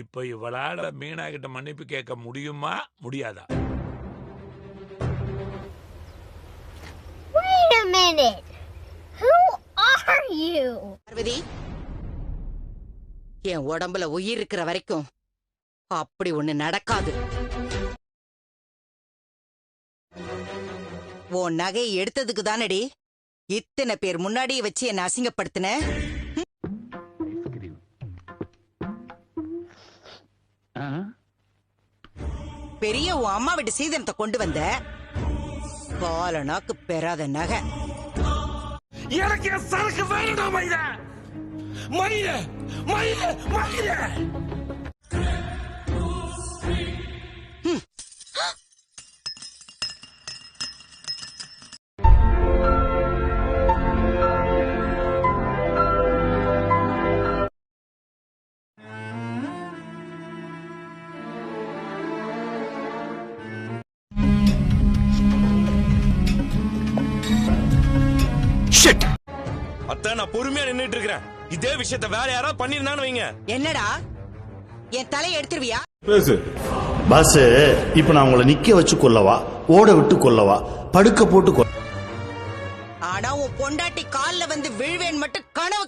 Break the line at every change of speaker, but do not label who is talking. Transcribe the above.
இப்ப இவளால மீனா கிட்ட மன்னிப்பு கேட்க முடியுமா? முடியாதா?
Wait a minute. Who are you?
Parvati என் உடம்புல உயிர் இருக்கிற வரைக்கும் அப்படி ஒண்ணு நடக்காது. உன் நகையை எடுத்ததுக்கு தானடி? இத்தனை பேர் முன்னாடி வச்சு என்ன அசிங்கப்படுத்தின? பெரிய உன் அம்மா வீட்டு சீதனத்தை கொண்டு வந்த காலனாக்கு பெறாத நகை.
எனக்கு சரக்கு வேண்டாம் மயில. மயில மயில மயில.
அத்தை நான் பொறுமையா நின்னுட்டு இருக்கிறேன். இதே விஷயத்த வேற யாராவது பண்ணிருந்தான்னு வைங்க.
என்னடா? என் தலையை எடுத்துருவியா?
பாஸ் இப்ப நான் உங்களை நிக்க வச்சு கொல்லவா? ஓட விட்டு கொல்லவா? படுக்க போட்டு கொல்ல
ஆனா உன் பொண்டாட்டி கால்ல வந்து விழுவேன் மட்டும் கனவு